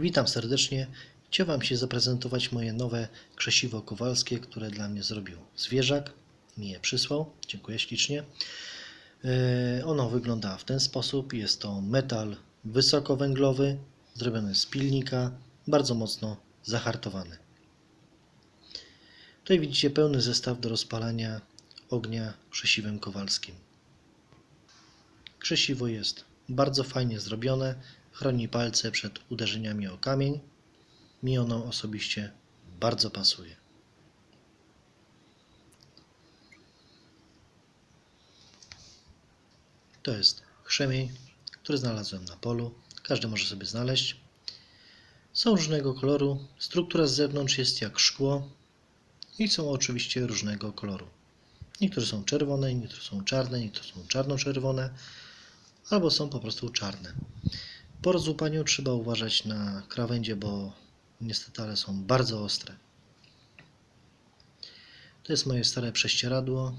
Witam serdecznie. Chciałem się zaprezentować moje nowe krzesiwo kowalskie, które dla mnie zrobił zwierzak. Mi je przysłał. Dziękuję ślicznie. Yy, Ono wygląda w ten sposób. Jest to metal wysokowęglowy, zrobiony z pilnika, bardzo mocno zahartowany. Tutaj widzicie pełny zestaw do rozpalania ognia krzesiwem kowalskim. Krzesiwo jest bardzo fajnie zrobione, chroni palce przed uderzeniami o kamień. Mi ono osobiście bardzo pasuje. To jest krzemień, który znalazłem na polu. Każdy może sobie znaleźć. Są różnego koloru. Struktura z zewnątrz jest jak szkło i są oczywiście różnego koloru. Niektóre są czerwone, niektóre są czarne, niektóre są czarno-czerwone albo są po prostu czarne. Po rozłupaniu trzeba uważać na krawędzie, bo niestety ale są bardzo ostre. To jest moje stare prześcieradło,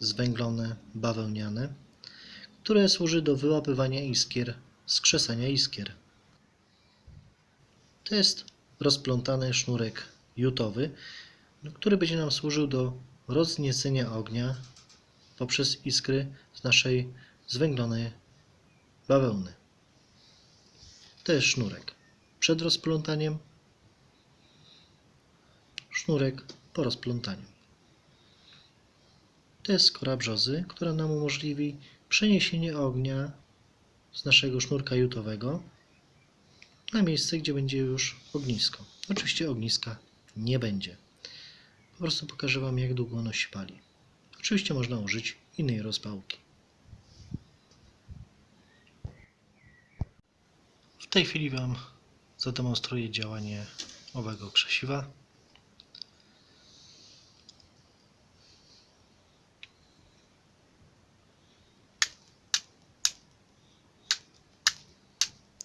zwęglone, bawełniane, które służy do wyłapywania iskier, skrzesania iskier. To jest rozplątany sznurek jutowy, który będzie nam służył do rozniecenia ognia poprzez iskry z naszej zwęglonej bawełny. To jest sznurek przed rozplątaniem, sznurek po rozplątaniu. To jest skora brzozy, która nam umożliwi przeniesienie ognia z naszego sznurka jutowego na miejsce, gdzie będzie już ognisko. Oczywiście ogniska nie będzie. Po prostu pokażę Wam, jak długo ono się pali. Oczywiście można użyć innej rozpałki. W tej chwili Wam zademonstruję działanie owego krzesiwa.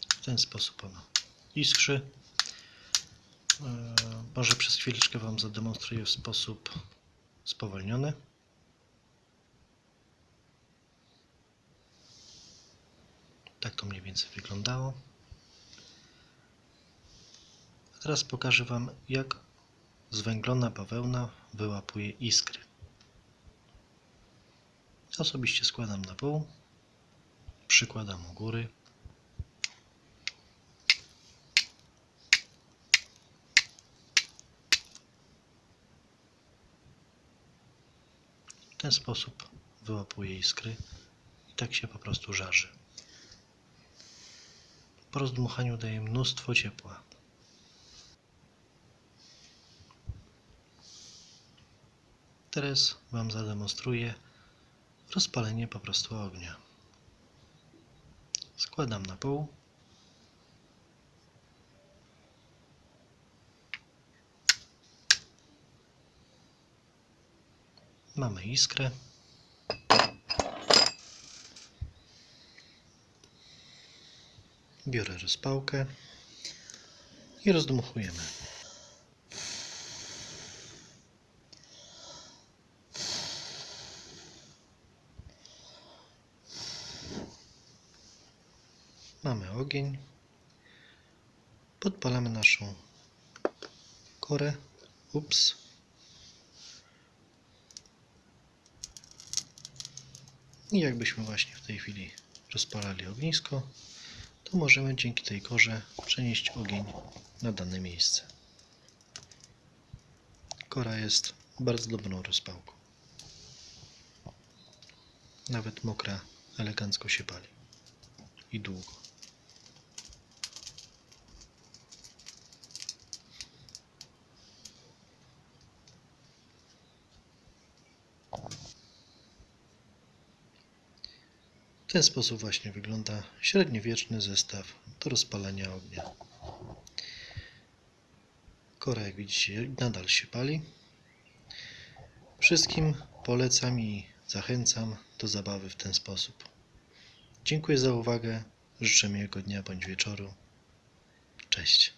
W ten sposób ono iskrzy. E, Może przez chwileczkę Wam zademonstruję w sposób spowolniony. Tak to mniej więcej wyglądało. A teraz pokażę Wam, jak zwęglona bawełna wyłapuje iskry. Osobiście składam na pół, przykładam u góry. W ten sposób wyłapuje iskry i tak się po prostu żarzy. Po rozdmuchaniu daje mnóstwo ciepła. Teraz Wam zademonstruję rozpalenie po prostu ognia. Składam na pół. Mamy iskrę. Biorę rozpałkę i rozdmuchujemy. Mamy ogień. Podpalamy naszą korę. Ups. I jakbyśmy właśnie w tej chwili rozpalali ognisko, to możemy dzięki tej korze przenieść ogień na dane miejsce. Kora jest bardzo dobrą rozpałką. Nawet mokra elegancko się pali. I długo. W ten sposób właśnie wygląda średniowieczny zestaw do rozpalania ognia. Kora, jak widzicie, nadal się pali. Wszystkim polecam i zachęcam do zabawy w ten sposób. Dziękuję za uwagę. Życzę miłego dnia bądź wieczoru. Cześć.